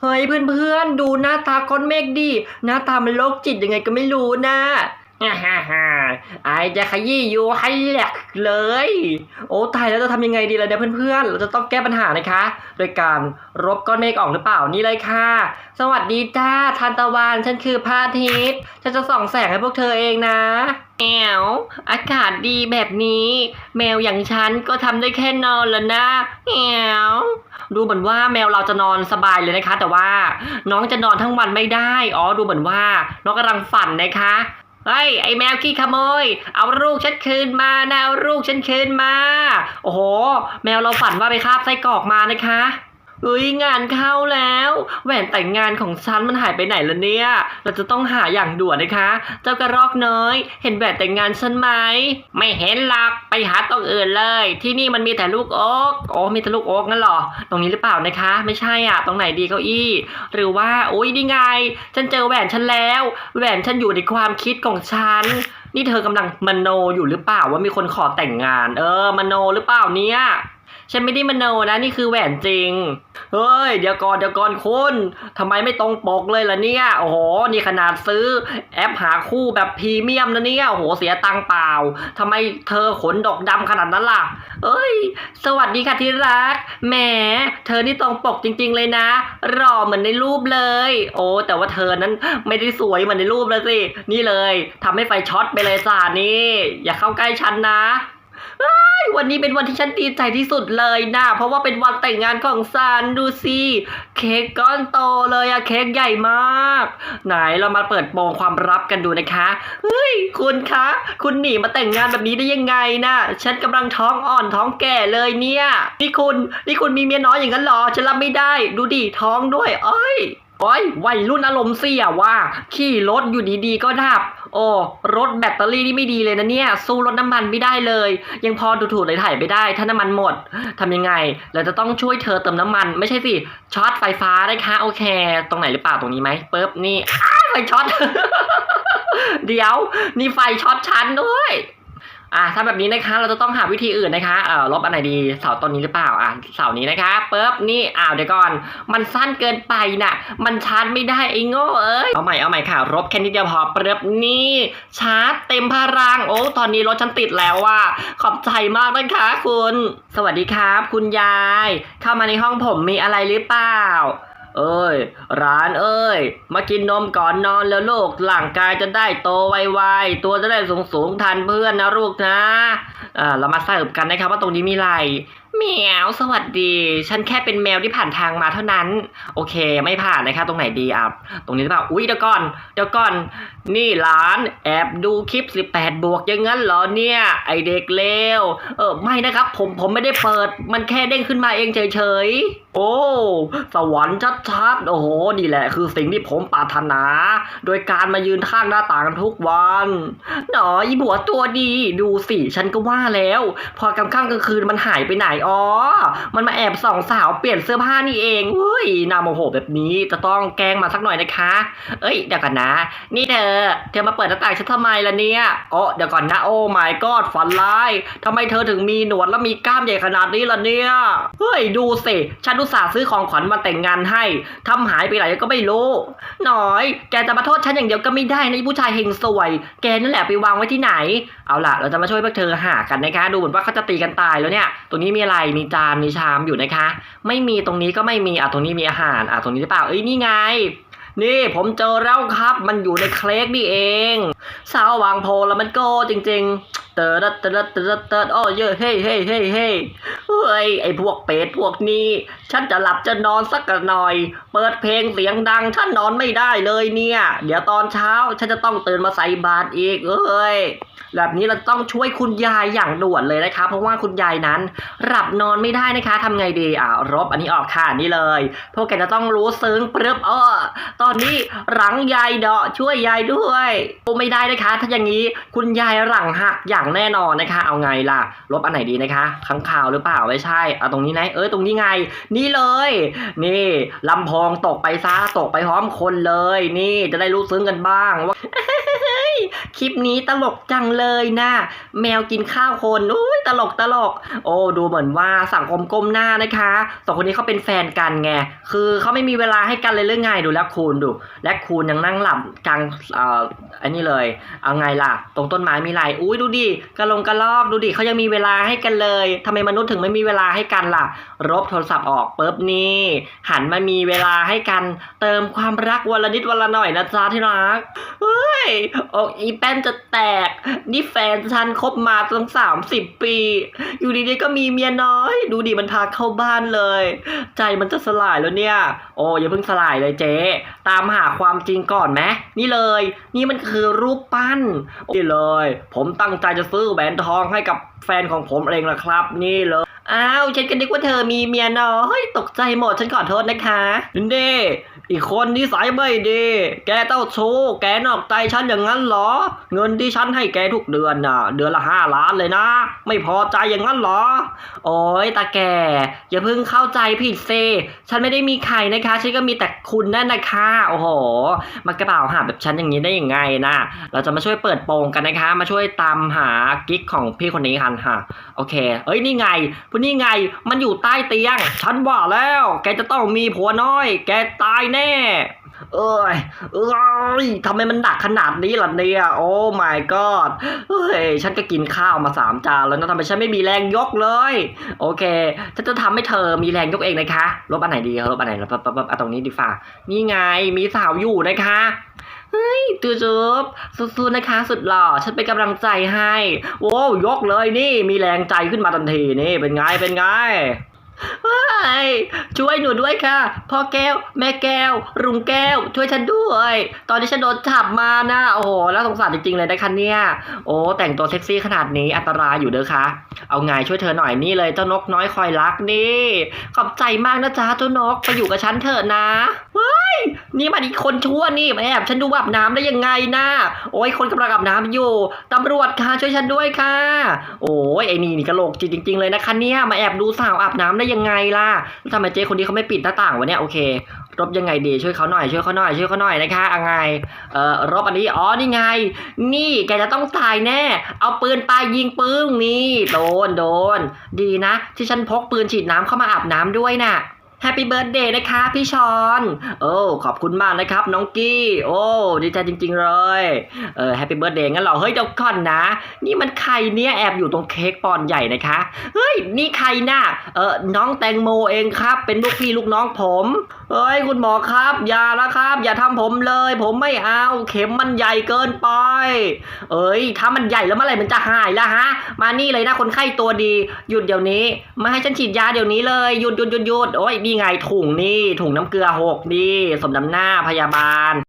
เฮ้ยเพื่อนๆ ดูหน้าตาก้อนเมฆดิหน้าตามันโรคจิตยังไงก็ไม่รู้นะ ฮ่าฮ่าฮ่าไอจะขยี้อยู่ให้แหลกเลย โอ้ตายแล้วจะทำยังไงดีล่ะเนี่ยเพื่อนๆ เราจะต้องแก้ปัญหานะคะ โดยการรบก้อนเมฆออกหรือเปล่านี่เลยค่ะ สวัสดีจ้าทันตะวันฉันคือพระอาทิตย์ฉันจะส่องแสงให้พวกเธอเองนะแอวอากาศดีแบบนี้ แมวอย่างฉันก็ทำได้แค่นอนแล้วนะแอวดูเหมือนว่าแมวเราจะนอนสบายเลยนะคะ แต่ว่าน้องจะนอนทั้งวันไม่ได้ อ๋อดูเหมือนว่าน้องกำลังฝันนะคะ เฮ้ยไอแมวขี้ขโมย เอาลูกฉันคืนมานะเอาลูกฉันคืนมา โอ้โห แมวเราฝันว่าไปคาบไส้กรอกมานะคะ เฮ้ยงานเข้าแล้ว แหวนแต่งงานของฉันมันหายไปไหนละเนี่ย เราจะต้องหาอย่างด่วนนะคะ เจ้ากระรอกน้อย เห็นแหวนแต่งงานฉันไหมไม่เห็นหลักไปหาตรงอื่นเลย ที่นี่มันมีแต่ลูกโอ๊กโอ้มีแต่ลูกโอ๊กนั่นหรอตรงนี้หรือเปล่านะคะ ไม่ใช่อะตรงไหนดีเก้าอี้ หรือว่าโอ้ยนี่ไง ฉันเจอแหวนฉันแล้ว แหวนฉันอยู่ในความคิดของฉันนี่เธอกำลังมโนอยู่หรือเปล่าว่ามีคนขอแต่งงาน เออมโนหรือเปล่าเนี่ย ฉันไม่ได้มโนนะนี่คือแหวนจริง เฮ้ย เดี๋ยวก่อนเดี๋ยวก่อนคุณทำไมไม่ตรงปกเลยล่ะเนี่ย โอ้โห นี่ขนาดซื้อแอปหาคู่แบบพรีเมียมนะเนี่ย โอ้โห เสียตังเปล่าทำไมเธอขนดอกดำขนาดนั้นล่ะ เอ้ย สวัสดีค่ะที่รัก แหม เธอนี่ตรงปกจริง ๆ เลยนะหล่อเหมือนในรูปเลย โอ้ แต่ว่าเธอนั้นไม่ได้สวยเหมือนในรูปแล้วสิ นี่เลยทำให้ไฟช็อตไปเลยจ้านี่ อย่าเข้าใกล้ฉันนะ วันนี้เป็นวันที่ฉันดีใจที่สุดเลยนะเพราะว่าเป็นวันแต่งงานของซันดูสิเค้กก้อนโตเลยอะเค้กใหญ่มาก ไหนเรามาเปิดโปงความลับกันดูนะคะเฮ้ยคุณคะ คุณหนีมาแต่งงานแบบนี้ได้ยังไงนะฉันกำลังท้องอ่อนท้องแก่เลยเนี่ย นี่คุณ นี่คุณมีเมียน้อยอย่างนั้นหรอฉันรับไม่ได้ ดูดิท้องด้วยเอ้ย โอ้ยวัยรุ่นอารมณ์เสียว่า ขี่รถอยู่ดีๆก็ดับ โอ้รถแบตเตอรี่นี่ไม่ดีเลยนะเนี่ย สู้รถน้ำมันไม่ได้เลย ยังพอดูถูกเลยถ่ายไปได้ ถ้าน้ำมันหมดทำยังไง เราจะต้องช่วยเธอเติมน้ำมัน ไม่ใช่สิช็อตไฟฟ้านะคะโอเค ตรงไหนหรือเปล่าตรงนี้ไหมปึ๊บนี่ไฟช็อต เดี๋ยว นี่ไฟช็อตชั้นด้วย อะถ้าแบบนี้นะคะเราจะต้องหาวิธีอื่นนะคะเอ่อลบอันไหนดีเสาต้นนี้หรือเปล่าอะเสานี้นะคะปึ๊บนี่อ้าวเดี๋ยวก่อน มันสั้นเกินไปน่ะมันชาร์จไม่ได้ไอ้โง่เอ้ยเอาใหม่เอาใหม่ค่ะรบแค่นิดเดียวพอปึ๊บนี่ชาร์จเต็มพลังโอ้ตอนนี้รถฉันติดแล้วว่ะขอบใจมากนะคะคุณ สวัสดีครับ คุณยาย เข้ามาในห้องผมมีอะไรหรือเปล่า เอ้ย ร้านเอ้ย มากินนมก่อนนอนแล้วลูกร่างกายจะได้โตไวๆ ตัวจะได้สูงสูงๆทันเพื่อนนะลูกนะอ่าเรามาสรุปกันนะครับว่าตรงนี้มีอะไร แมวสวัสดี ฉันแค่เป็นแมวที่ผ่านทางมาเท่านั้น โอเค ไม่ผ่านนะคะตรงไหนดีอะตรงนี้หรือเปล่าอุ้ยเดี๋ยวก่อนเดี๋ยวก่อน นี่หลานแอบดูคลิป 18 บวกย่างนั้นเหรอเนี่ย ไอเด็กเลวเออไม่นะครับ ผมผมไม่ได้เปิด มันแค่เด้งขึ้นมาเองเฉยๆโอ้สวรรค์ชัดๆโอ้โหนี่แหละ คือสิ่งที่ผมปรารถนา โดยการมายืนข้างหน้าต่างทุกวันหนออีบัวตัวดีดูสิฉันก็ว่าแล้ว พอกลางค่ำกลางคืนมันหายไปไหนอ๋อ มันมาแอบส่องสาวเปลี่ยนเสื้อผ้านี่เองเฮ้ยนาโมโหแบบนี้จะต้องแกล้งมาสักหน่อยนะคะ เอ้ยเดี๋ยวก่อนนะ นี่เธอ เธอมาเปิดหน้าต่างฉันทำไมล่ะเนี่ยโอ้เดี๋ยวก่อนนะโอ้ my god ฝันร้ายทำไมเธอถึงมีหนวดแล้วมีกล้ามใหญ่ขนาดนี้ล่ะเนี่ย เฮ้ยดูสิฉันอุตส่าห์ซื้อของขวัญมาแต่งงานให้ทำหายไปไหนก็ไม่รู้ หน่อย แกจะมาโทษฉันอย่างเดียวก็ไม่ได้นะผู้ชายเฮงสวย แกนั่นแหละไปวางไว้ที่ไหน เอาล่ะ เราจะมาช่วยพวกเธอหากันนะคะ ดูเหมือนว่าเขาจะตีกันตายแล้วเนี่ยตรงนี้มีอะไรมีจานมีชามอยู่นะคะ ไม่มีตรงนี้ก็ไม่มีอะตรงนี้มีอาหารอะตรงนี้หรือเปล่าเอ้ยนี่ไง นี่ผมเจอแล้วครับ มันอยู่ในเค้กนี่เองสาววางโพลแล้วมันโกจริง ๆ เตอร์ดเตอร์ดเตอร์ดเตอร์ดโอ้เยอะเฮ้เฮ้เฮ้เฮ้เฮ้ยไอพวกเป็ดพวกนี้ ฉันจะหลับจะนอนสักหน่อย เปิดเพลงเสียงดังฉันนอนไม่ได้เลยเนี่ย เดี๋ยวตอนเช้าฉันจะต้องตื่นมาใส่บาตรอีกเอ้ย แบบนี้เราต้องช่วยคุณยายอย่างด่วนเลยนะคะเพราะว่าคุณยายนั้นหลับนอนไม่ได้นะคะทำไงดีอ่ารบอันนี้ออกค่ะนี่เลย พวกแกจะต้องรู้ซึ้งปรึบเออตอนนี้หลังยายเดาะช่วยยายด้วยโอไม่ได้นะคะ ถ้าอย่างนี้คุณยายหลังหักอย่างแน่นอนนะคะ เอาไงล่ะลบอันไหนดีนะคะข้างข่าวหรือเปล่าไม่ใช่เอาตรงนี้นะเออตรงนี้ไง นี่เลย นี่ลำโพงตกไปซะตกไปพร้อมคนเลย นี่จะได้รู้ซึ้งกันบ้างว่า คลิปนี้ตลกจังเลยนะแมวกินข้าวคนอุ้ยตลกตลก โอ้ดูเหมือนว่าสังคมก้มหน้านะคะสองคนนี้เขาเป็นแฟนกันไงคือเขาไม่มีเวลาให้กันเลยเรื่องไงดูแลคูณดู และคูณยังนั่งหลับกลางเอ่ออันนี้เลย เอาไงล่ะ ตรงต้นไม้มีไรอุ้ยดูดิกระลงกระลอกดูดิเขายังมีเวลาให้กันเลยทำไมมนุษย์ถึงไม่มีเวลาให้กันล่ะ รบโทรศัพท์ออกปุ๊บนี่หันมามีเวลาให้กันเติมความรักวันละนิดวันละหน่อยนะจ๊ะที่รักเฮ้ยอกอีแป้นจะแตก นี่แฟนฉันคบมาตั้งสามสิบปี อยู่ดีๆก็มีเมียน้อย ดูดิมันพาเข้าบ้านเลย ใจมันจะสลายแล้วเนี่ย โอ้อย่าเพิ่งสลายเลยเจ๊ตามหาความจริงก่อนไหมนี่เลย นี่มันคือรูปปั้นนี่เลย ผมตั้งใจจะซื้อแหวนทองให้กับแฟนของผมเองละครับ นี่เลย อ้าวฉันก็นึกว่าเธอมีเมียน้อยตกใจหมดฉันขอโทษนะคะนี่อีกคนนิสัยไม่ดี แกเต้าชู้แกนอกใจฉันอย่างนั้นเหรอ เงินที่ฉันให้แกทุกเดือนน่ะ เดือนละห้าล้านเลยนะ ไม่พอใจอย่างนั้นเหรอ โอ้ยตาแกอย่าเพิ่งเข้าใจผิดเซฉันไม่ได้มีใครนะคะ ฉันก็มีแต่คุณนั่นนะคะ โอ้โห มากระเป๋าหาแบบฉันอย่างนี้ได้ยังไงนะเราจะมาช่วยเปิดโปงกันนะคะ มาช่วยตามหากิ๊กของพี่คนนี้กันค่ะ โอเค เอ้ยนี่ไงวกนี่ไง มันอยู่ใต้เตียง ฉันว่าแล้ว แกจะต้องมีผัวน้อย แกตายแน่ เอ้ย เอ้ยทำไมมันหนักขนาดนี้ล่ะเนี่ย โอ้ my god เฮ้ย ฉันก็กินข้าวมาสามจานแล้วนะทำไมฉันไม่มีแรงยกเลย โอเค ฉันจะทำให้เธอมีแรงยกเองนะคะลบอันไหนดีลบอันไหนลบปั๊บปั๊บปั๊บเอาตรงนี้ดีฝ่านี่ไง มีสาวอยู่นะคะ เฮ้ยตูจูบสู้ๆนะคะสุดหล่อฉันเป็นกำลังใจให้โว้ยกเลยนี่ มีแรงใจขึ้นมาทันทีนี่เป็นไงเป็นไง เฮ้ยช่วยหนูด้วยค่ะ พ่อแก้ว แม่แก้ว รุงแก้ว ช่วยฉันด้วย ตอนนี้ฉันโดนจับมานะโอ้โหแล้วสงสารจริงๆเลยนะคะเนี่ย โอ้แต่งตัวเซ็กซี่ขนาดนี้อันตรายอยู่เด้อคะเอาไงช่วยเธอหน่อยนี่เลยเจ้านกน้อยคอยรักนี่ ขอบใจมากนะจ๊ะเจ้านกไปอยู่กับฉันเถอะนะเฮ้ยนี่มันอีกคนชั่วนี่มาแอบฉันดูอาบน้ำได้ยังไงนะโอ้ยคนกำลังอาบน้ำอยู่ตำรวจค่ะช่วยฉันด้วยค่ะ โอ้ยไอ้นี่นี่กระโหลกจิตจริงๆเลยนะคะเนี่ยมาแอบดูสาวอาบน้ำได้ยังไงล่ะทำไมเจ๊คนนี้เขาไม่ปิดหน้าต่างวะเนี่ยโอเครบยังไงดีช่วยเขาหน่อยช่วยเขาหน่อยช่วยเขาหน่อยนะคะเอาไงเอ่อรบอันนี้อ๋อนี่ไง นี่แกจะต้องตายแน่ เอาปืนไปยิงปื้งนี่โดนโดน ดีนะ ที่ฉันพกปืนฉีดน้ำเข้ามาอาบน้ำด้วยน่ะ แฮปปี้เบิร์ดเดย์นะคะพี่ชอน โอ้ ขอบคุณมากนะครับ น้องกี้ โอ้ ดีใจจริง ๆ เลย เออแฮปปี้เบิร์ดเดย์งั้นเหรอเฮ้ยเดี๋ยวก่อนนะ นี่มันใครเนี่ยแอบอยู่ตรงเค้กปอนใหญ่นะคะ เฮ้ย นี่ใครน่ะ เออน้องแตงโมเองครับ เป็นลูกพี่ลูกน้องผม เฮ้ย คุณหมอครับ อย่าละครับ อย่าทำผมเลย ผมไม่เอา เข็มมันใหญ่เกินไป เอ้ย ถ้ามันใหญ่แล้วเมื่อไหร่มันจะหายละฮะ มานี่เลยนะคนไข้ตัวดี หยุดเดี๋ยวนี้ มาให้ฉันฉีดยาเดี๋ยวนี้เลย หยุดหยุดหยุดหยุดโอ้ยนี่ไงถุงนี่ถุงน้ำเกลือหกนี่ สมน้ำหน้าพยาบาล